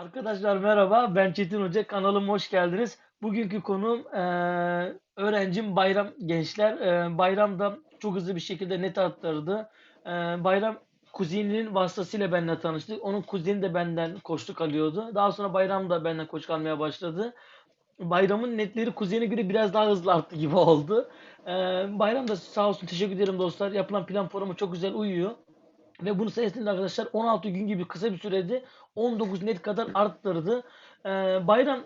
Arkadaşlar merhaba, ben Çetin Hoca. Kanalıma hoş geldiniz. Bugünkü konum eee, öğrencim Bayram gençler. Eee, Bayram da çok hızlı bir şekilde net arttırdı. Eee, Bayram kuzeninin vasıtasıyla benimle tanıştı. Onun kuzeni de benden koçluk alıyordu. Daha sonra Bayram da benden koçluk almaya başladı. Bayramın netleri kuzene göre biraz daha hızlı arttı gibi oldu. Eee, Bayram da sağ olsun teşekkür ederim dostlar. Yapılan plan programı çok güzel uyuyor. Ve bunu sayesinde arkadaşlar 16 gün gibi kısa bir sürede 19 net kadar arttırdı. Ee, Bayram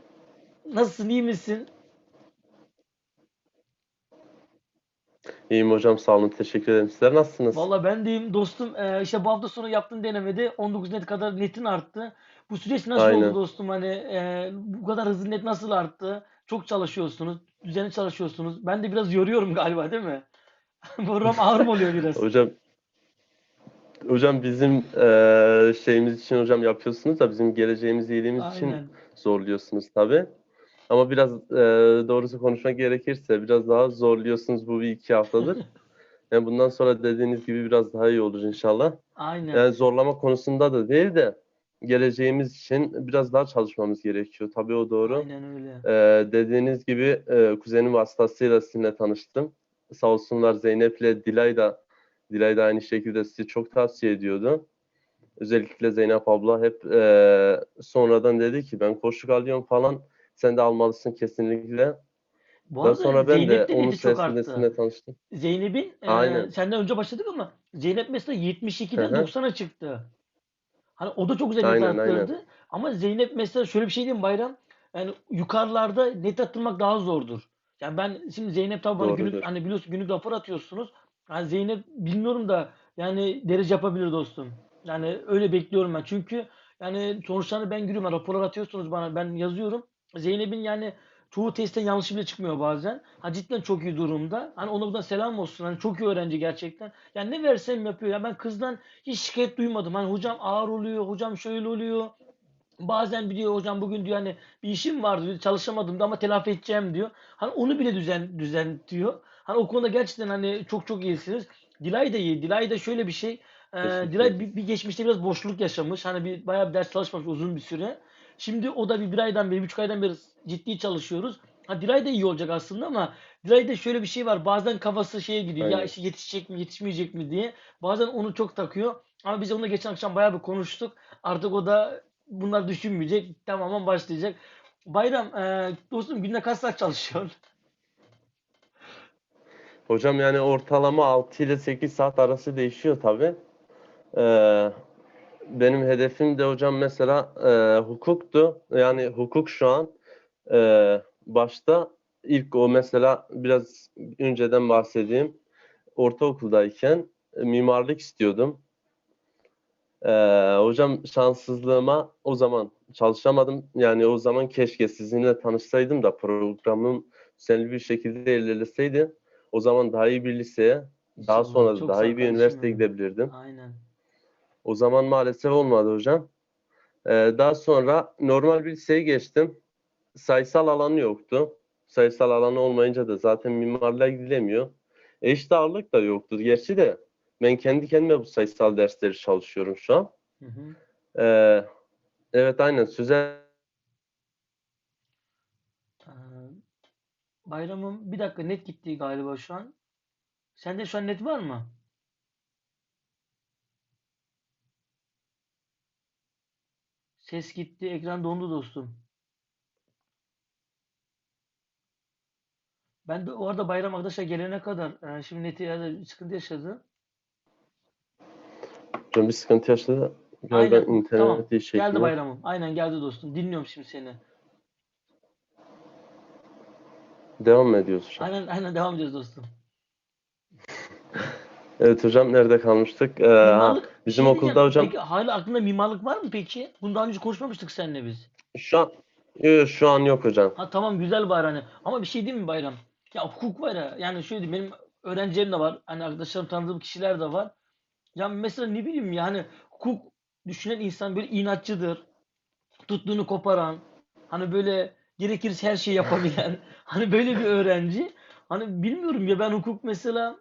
nasılsın iyi misin? İyiyim hocam sağ olun teşekkür ederim. Sizler nasılsınız? Valla ben deyim dostum. Ee, işte bu hafta sonu yaptığın denemede 19 net kadar netin arttı. Bu süreç nasıl oldu Aynen. dostum? Hani e, bu kadar hızlı net nasıl arttı? Çok çalışıyorsunuz, düzenli çalışıyorsunuz. Ben de biraz yoruyorum galiba değil mi? Program ağır mı oluyor biraz? Hocam hocam bizim eee, şeyimiz için hocam yapıyorsunuz da bizim geleceğimiz iyiliğimiz için Aynen. zorluyorsunuz tabii. Ama biraz eee, doğrusu konuşmak gerekirse biraz daha zorluyorsunuz bu bir iki haftadır. Yani bundan sonra dediğiniz gibi biraz daha iyi olur inşallah. Aynen. Yani zorlama konusunda da değil de geleceğimiz için biraz daha çalışmamız gerekiyor. Tabii o doğru. Aynen öyle. Ee, dediğiniz gibi e, kuzenim vasıtasıyla sizinle tanıştım. Sağ olsunlar Zeynep ile Dilay da Dilay da aynı şekilde sizi çok tavsiye ediyordu. Özellikle Zeynep abla hep e, sonradan dedi ki ben koşuk alıyorum falan. Sen de almalısın kesinlikle. Bu Daha sonra ben de Zeynep de onun sizinle tanıştım. Zeynep'in e, Aynen. senden önce başladık ama Zeynep mesela 72'den Hı hı. 90'a çıktı. Hani o da çok güzel net Aynen, aynen. arttırdı. Ama Zeynep mesela şöyle bir şey diyeyim Bayram. Yani yukarılarda net arttırmak daha zordur. Yani ben şimdi Zeynep tabii bana günlük hani biliyorsun günlük rapor atıyorsunuz. Yani Zeynep bilmiyorum da yani derece yapabilir dostum. Yani öyle bekliyorum ben. Çünkü yani sonuçlarını ben görüyorum. Yani raporlar atıyorsunuz bana. Ben yazıyorum. Zeynep'in yani çoğu testten yanlışı bile çıkmıyor bazen. Ha cidden çok iyi durumda. Hani ona da selam olsun. Hani çok iyi öğrenci gerçekten. Yani ne versem yapıyor. Ya ben kızdan hiç şikayet duymadım. Hani hocam ağır oluyor, hocam şöyle oluyor. Bazen biliyor hocam bugün diyor hani bir işim vardı diyor, çalışamadım da ama telafi edeceğim diyor. Hani onu bile düzen düzenliyor. Hani o konuda gerçekten hani çok çok iyisiniz. Dilay da iyi. Dilay da şöyle bir şey. e, Dilay bir, bir geçmişte biraz boşluk yaşamış. Hani bir bayağı bir ders çalışmamış uzun bir süre. Şimdi o da bir, bir aydan beri, bir buçuk aydan beri ciddi çalışıyoruz. Ha Dilay da iyi olacak aslında ama Dilay'da şöyle bir şey var. Bazen kafası şeye gidiyor. Ya Aynen. işte yetişecek mi, yetişmeyecek mi diye. Bazen onu çok takıyor. Ama biz onunla geçen akşam bayağı bir konuştuk. Artık o da bunlar düşünmeyecek. Tamamen başlayacak. Bayram, e, dostum günde kaç saat çalışıyorsun? Hocam yani ortalama 6 ile 8 saat arası değişiyor tabii. Ee, benim hedefim de hocam mesela e, hukuktu. Yani hukuk şu an e, başta ilk o mesela biraz önceden bahsedeyim. Ortaokuldayken mimarlık istiyordum. Ee, hocam şanssızlığıma o zaman çalışamadım. Yani o zaman keşke sizinle tanışsaydım da programım düzenli bir şekilde ilerleseydi. O zaman daha iyi bir liseye, daha İnşallah. sonra da Çok daha iyi bir üniversiteye benim. gidebilirdim. Aynen. O zaman maalesef olmadı hocam. Ee, daha sonra normal bir liseye geçtim. Sayısal alanı yoktu. Sayısal alanı olmayınca da zaten mimarlığa gidilemiyor. Eşit ağırlık da yoktu. Gerçi de ben kendi kendime bu sayısal dersleri çalışıyorum şu an. Hı hı. Ee, evet aynen sözel Bayramım bir dakika net gitti galiba şu an. Sende şu an net var mı? Ses gitti, ekran dondu dostum. Ben de o arada bayram arkadaşlar gelene kadar e, şimdi neti yani sıkıntı yaşadı. bir sıkıntı yaşadı. Galiba Aynen. Tamam. interneti çekmiyor. Geldi bayramım. Aynen geldi dostum. Dinliyorum şimdi seni. Devam mı ediyoruz şu an? Aynen aynen devam ediyoruz dostum. Evet hocam nerede kalmıştık? Ee, Mimarlık bizim şey okulda hocam Peki hala aklında mimarlık var mı peki? Bunu daha önce konuşmamıştık seninle biz. şu an Yok, şu an yok hocam. Ha tamam güzel bari hani. Ama bir şey değil mi Bayram? Ya hukuk var ya. Yani şöyle diyeyim benim öğrencilerim de var. Hani arkadaşlarım tanıdığım kişiler de var. Ya mesela ne bileyim yani hukuk düşünen insan böyle inatçıdır. Tuttuğunu koparan. Hani böyle gerekirse her şeyi yapabilen. Hani böyle bir öğrenci. Hani bilmiyorum ya ben hukuk mesela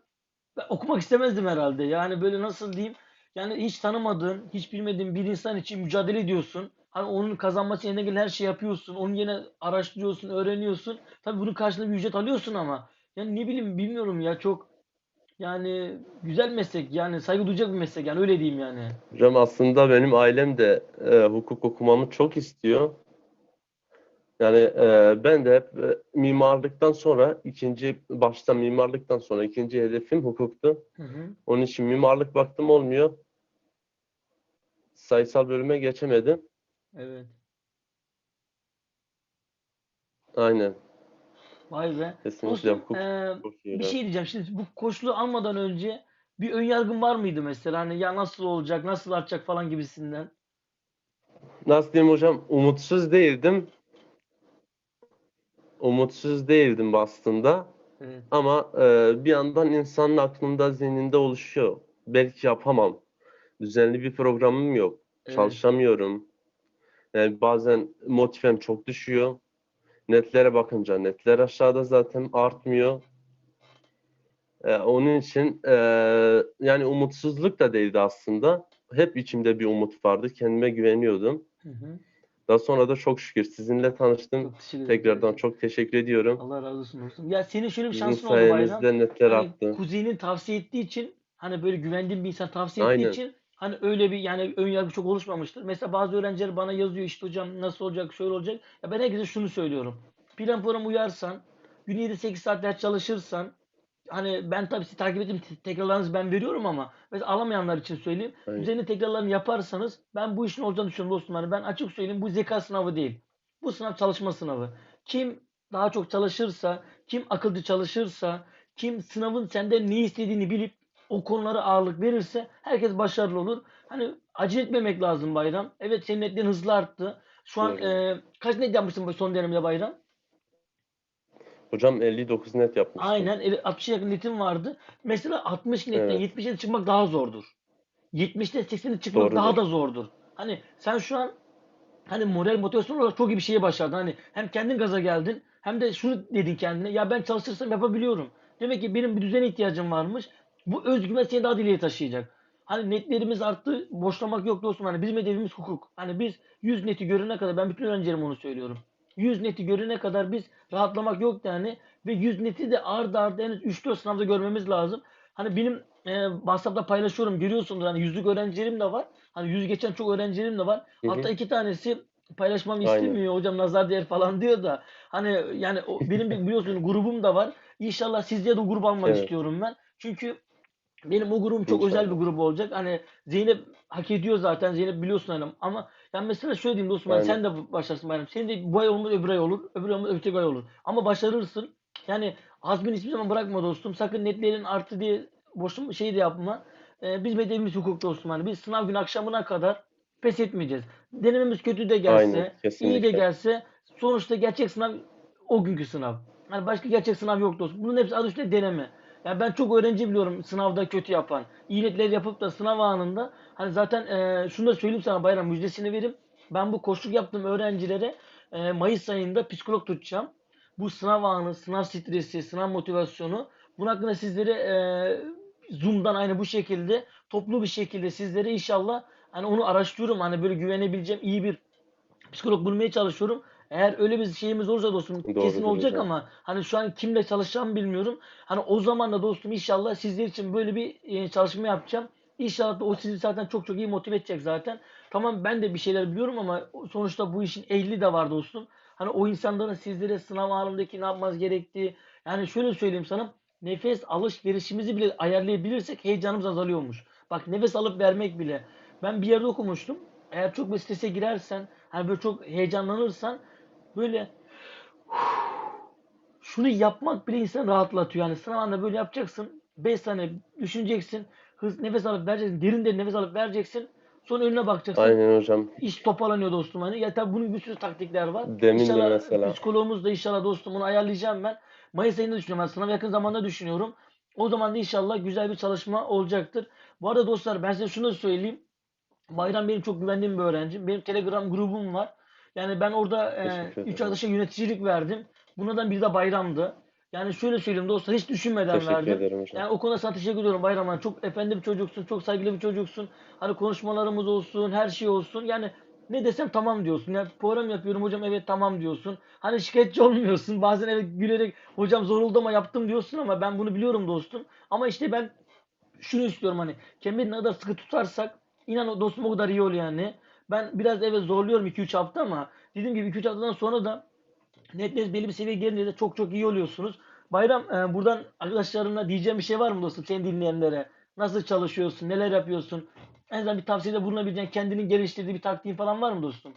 ben okumak istemezdim herhalde. Yani böyle nasıl diyeyim? Yani hiç tanımadığın, hiç bilmediğin bir insan için mücadele ediyorsun. Hani onun kazanması için elinden gelen her şeyi yapıyorsun. Onu yine araştırıyorsun, öğreniyorsun. Tabii bunun karşılığında bir ücret alıyorsun ama. Yani ne bileyim bilmiyorum ya çok yani güzel meslek yani saygı duyacak bir meslek yani öyle diyeyim yani. Hocam aslında benim ailem de e, hukuk okumamı çok istiyor. Yani e, ben de e, mimarlıktan sonra ikinci başta mimarlıktan sonra ikinci hedefim hukuktu. Hı hı. Onun için mimarlık baktım olmuyor. Sayısal bölüme geçemedim. Evet. Aynen. Vay be. Kesinlikle hukuk çok iyi bir şey diyeceğim. Şimdi bu koçluğu almadan önce bir ön yargın var mıydı mesela? Hani ya nasıl olacak, nasıl artacak falan gibisinden. Nasıl diyeyim hocam? Umutsuz değildim. Umutsuz değildim aslında. Evet. Ama e, bir yandan insanın aklında, zihninde oluşuyor. Belki yapamam. Düzenli bir programım yok. Evet. Çalışamıyorum. Yani bazen motivem çok düşüyor. Netlere bakınca netler aşağıda zaten artmıyor. E, onun için e, yani umutsuzluk da değildi aslında. Hep içimde bir umut vardı. Kendime güveniyordum. Hı hı. Daha sonra da çok şükür sizinle tanıştım. Çok. Tekrardan çok teşekkür ediyorum. Allah razı olsun dostum. Ya senin şöyle bir şansın oldu Bayram. netler Hani arttı. kuzenin tavsiye ettiği için hani böyle güvendiğin bir insan tavsiye ettiği Aynen. için hani öyle bir yani ön yargı çok oluşmamıştır. Mesela bazı öğrenciler bana yazıyor işte hocam nasıl olacak şöyle olacak. Ya ben herkese şunu söylüyorum. Plan program uyarsan, gün 7-8 saat ders çalışırsan hani ben tabii sizi takip te- tekrarlarınızı ben veriyorum ama mesela alamayanlar için söyleyeyim. Aynen. Üzerine tekrarlarını yaparsanız ben bu işin olacağını düşünüyorum dostum. Hani ben açık söyleyeyim bu zeka sınavı değil. Bu sınav çalışma sınavı. Kim daha çok çalışırsa, kim akılcı çalışırsa, kim sınavın senden ne istediğini bilip o konulara ağırlık verirse herkes başarılı olur. Hani acele etmemek lazım Bayram. Evet senin netlerin hızlı arttı. Şu an Doğru. e, kaç net yapmışsın bu son dönemde Bayram? Hocam 59 net yapmıştım. Aynen evet, 60'a yakın netim vardı. Mesela 60 netten Evet. 70'e çıkmak daha zordur. 70'te 80'e çıkmak Doğrudur. daha da zordur. Hani sen şu an hani moral motivasyon olarak çok iyi bir şeye başardın. Hani hem kendin gaza geldin hem de şunu dedin kendine ya ben çalışırsam yapabiliyorum. Demek ki benim bir düzene ihtiyacım varmış. Bu özgüven seni daha da ileriye taşıyacak. Hani netlerimiz arttı. Boşlamak yok dostum. Hani bizim hedefimiz hukuk. Hani biz 100 neti görene kadar ben bütün öğrencilerime onu söylüyorum. 100 neti görene kadar biz rahatlamak yok yani. Ve 100 neti de ardı ardı en az 3-4 sınavda görmemiz lazım. Hani benim e, WhatsApp'ta paylaşıyorum görüyorsundur hani yüzlük öğrencilerim de var. Hani yüz geçen çok öğrencilerim de var. Hı hı. Hatta iki tanesi paylaşmamı Aynen. istemiyor hocam nazar değer falan diyor da. Hani yani o, benim bir biliyorsun grubum da var. İnşallah sizce de grup almak Evet. istiyorum ben. Çünkü benim o grubum çok özel bir İnşallah. grup olacak. Hani Zeynep hak ediyor zaten. Zeynep biliyorsun hani. Ama yani mesela şöyle diyeyim dostum. Aynen. sen de başlarsın bayram. Senin de bu ay olmaz öbür ay olur. Öbür ay olmaz öteki ay olur. Ama başarırsın. Yani azmini hiçbir zaman bırakma dostum. Sakın netlerin arttı diye boşum şey de yapma. Ee, biz hedefimiz hukuk dostum. Hani biz sınav günü akşamına kadar pes etmeyeceğiz. Denememiz kötü de gelse, Aynen, iyi de gelse sonuçta gerçek sınav o günkü sınav. Hani başka gerçek sınav yok dostum. Bunun hepsi adı üstünde deneme. Yani ben çok öğrenci biliyorum sınavda kötü yapan. İyi netler yapıp da sınav anında hani zaten e, şunu da söyleyeyim sana bayram müjdesini vereyim. Ben bu koçluk yaptığım öğrencilere e, Mayıs ayında psikolog tutacağım. Bu sınav anı, sınav stresi, sınav motivasyonu bunun hakkında sizlere e, Zoom'dan aynı bu şekilde toplu bir şekilde sizlere inşallah hani onu araştırıyorum. Hani böyle güvenebileceğim iyi bir psikolog bulmaya çalışıyorum. Eğer öyle bir şeyimiz olursa dostum kesin Doğrudur olacak hocam. ama hani şu an kimle çalışacağımı bilmiyorum. Hani o zaman da dostum inşallah sizler için böyle bir e, çalışma yapacağım. İnşallah da o sizi zaten çok çok iyi motive edecek zaten. Tamam ben de bir şeyler biliyorum ama sonuçta bu işin ehli de var dostum. Hani o insanların sizlere sınav anındaki ne yapmanız gerektiği. Yani şöyle söyleyeyim sana. Nefes alışverişimizi bile ayarlayabilirsek heyecanımız azalıyormuş. Bak nefes alıp vermek bile. Ben bir yerde okumuştum. Eğer çok bir strese girersen, hani böyle çok heyecanlanırsan böyle şunu yapmak bile insanı rahatlatıyor. Yani sınav anında böyle yapacaksın. 5 saniye düşüneceksin. Hız nefes alıp vereceksin. Derin derin nefes alıp vereceksin. Sonra önüne bakacaksın. Aynen hocam. İş toparlanıyor dostum hani. Ya tabii bunun bir sürü taktikler var. Demin de İnşallah mesela. psikologumuz da inşallah dostum onu ayarlayacağım ben. Mayıs ayında düşünüyorum. Ben sınav yakın zamanda düşünüyorum. O zaman da inşallah güzel bir çalışma olacaktır. Bu arada dostlar ben size şunu da söyleyeyim. Bayram benim çok güvendiğim bir öğrencim. Benim Telegram grubum var. Yani ben orada 3 ederim. arkadaşa yöneticilik verdim. Bunlardan biri de Bayram'dı. Yani şöyle söyleyeyim dostlar hiç düşünmeden Teşekkür verdim. ederim hocam. Yani o konuda sana teşekkür ediyorum Bayram. Yani çok efendi bir çocuksun, çok saygılı bir çocuksun. Hani konuşmalarımız olsun, her şey olsun. Yani Ne desem tamam diyorsun. Ya program yapıyorum hocam evet tamam diyorsun. Hani şikayetçi olmuyorsun. Bazen evet gülerek hocam zor oldu ama yaptım diyorsun ama ben bunu biliyorum dostum. Ama işte ben şunu istiyorum hani kemerini ne kadar sıkı tutarsak inan o dostum o kadar iyi oluyor yani. Ben biraz evet zorluyorum 2-3 hafta ama dediğim gibi 2-3 haftadan sonra da netiniz belli bir seviyeye gelince de çok çok iyi oluyorsunuz. Bayram e, buradan arkadaşlarına diyeceğim bir şey var mı dostum seni dinleyenlere? Nasıl çalışıyorsun? Neler yapıyorsun? En azından bir tavsiyede bulunabileceğin kendinin geliştirdiği bir taktiğin falan var mı dostum?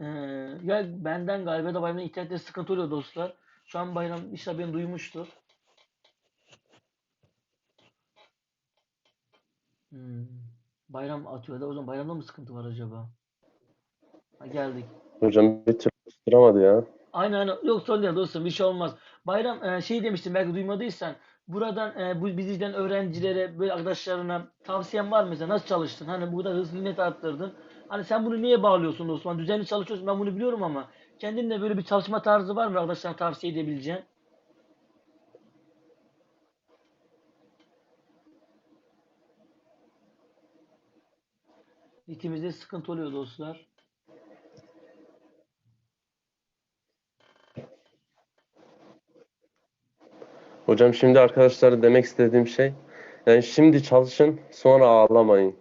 Ee, ya benden galiba da bayramda internette sıkıntı oluyor dostlar. Şu an bayram işte beni duymuştur. Hmm. Bayram atıyor da o zaman bayramda mı sıkıntı var acaba? Ha, geldik. Hocam bir tutturamadı ya. Aynen aynen. Yok sorun değil dostum bir şey olmaz. Bayram e, şey demiştim belki duymadıysan. Buradan e, bu izleyen öğrencilere böyle arkadaşlarına tavsiyen var mı mesela nasıl çalıştın? Hani burada hızlı net arttırdın. Hani sen bunu niye bağlıyorsun dostum? Hani düzenli çalışıyorsun ben bunu biliyorum ama kendinle böyle bir çalışma tarzı var mı arkadaşlarına tavsiye edebileceğin? İkimizde sıkıntı oluyor dostlar. Hocam şimdi arkadaşlara demek istediğim şey yani şimdi çalışın sonra ağlamayın.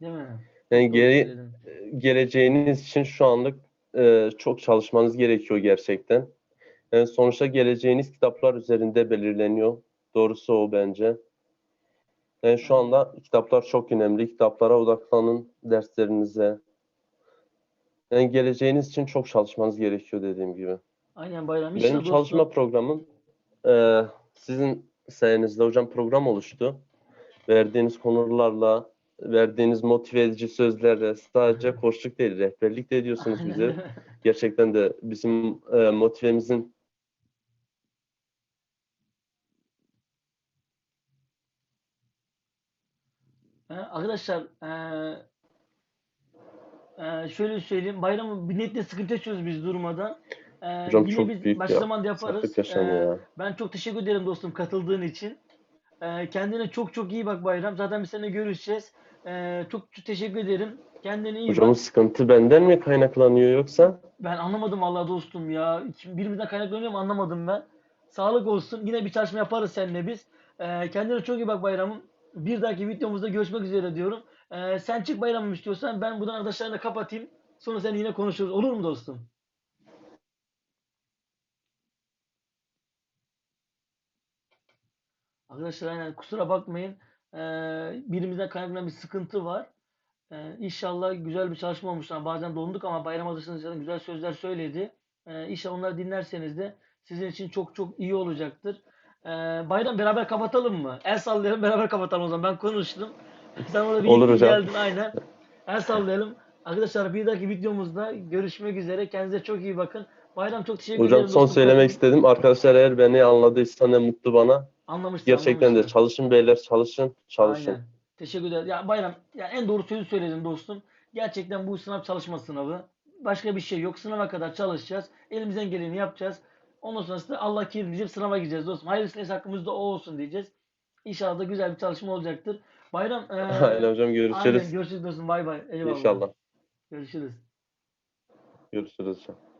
Değil mi? Yani Doğru geri, söyledin. geleceğiniz için şu anlık e, çok çalışmanız gerekiyor gerçekten. Yani sonuçta geleceğiniz kitaplar üzerinde belirleniyor. Doğrusu o bence. Yani şu anda kitaplar çok önemli. Kitaplara odaklanın, derslerinize. Yani geleceğiniz için çok çalışmanız gerekiyor dediğim gibi. Aynen bayram. Benim çalışma dostum. programım e, sizin sayenizde hocam program oluştu. Verdiğiniz konularla, verdiğiniz motive edici sözlerle sadece koçluk değil, rehberlik de ediyorsunuz bize. Gerçekten de bizim e, motivemizin Ee, Arkadaşlar eee, eee, şöyle söyleyeyim. Bayramı bir netle sıkıntı yaşıyoruz biz durmadan. Eee, hocam yine çok biz büyük başka bir zaman yaparız. Eee, ya. ben çok teşekkür ederim dostum katıldığın için. Eee, kendine çok çok iyi bak Bayram. Zaten biz seninle görüşeceğiz. Eee, çok, çok teşekkür ederim. Kendine iyi Hocamın bak. sıkıntı benden mi kaynaklanıyor yoksa? Ben anlamadım vallahi dostum ya. İki- Birimizden kaynaklanıyor mu anlamadım ben. Sağlık olsun. Yine bir çalışma yaparız seninle biz. Eee, kendine çok iyi bak Bayram'ım. Bir dahaki videomuzda görüşmek üzere diyorum. Eee, sen çık Bayram'ım istiyorsan ben buradan arkadaşlarına kapatayım. Sonra sen yine konuşuruz. Olur mu dostum? Arkadaşlar aynen kusura bakmayın. Eee birimizden kaynaklanan bir sıkıntı var. Eee inşallah güzel bir çalışma olmuş. Yani bazen donduk ama bayram zaten güzel sözler söyledi. Eee inşallah onları dinlerseniz de sizin için çok çok iyi olacaktır. Eee bayram beraber kapatalım mı? El sallayalım beraber kapatalım o zaman. Ben konuştum. Sen orada bir Olur hocam. geldin aynen. El sallayalım. Arkadaşlar bir dahaki videomuzda görüşmek üzere. Kendinize çok iyi bakın. Bayram çok teşekkür Hocam ederim son dostum. söylemek istedim. Arkadaşlar eğer beni anladıysa ne mutlu bana. Anlamıştır, Gerçekten de çalışın beyler çalışın. Çalışın. Aynen. Teşekkür ederim. Ya Bayram, ya en doğru sözü söyledin dostum. Gerçekten bu sınav çalışma sınavı. Başka bir şey yok. Sınava kadar çalışacağız. Elimizden geleni yapacağız. Ondan sonrasında Allah kerim diyeceğiz. Sınava gireceğiz dostum. Hayırlısı neyse hakkımızda o olsun diyeceğiz. İnşallah da güzel bir çalışma olacaktır. Bayram, eee, Aynen hocam aynen görüşürüz. görüşürüz dostum. Bay bay. Eyvallah. İnşallah. Görüşürüz. Görüşürüz hocam.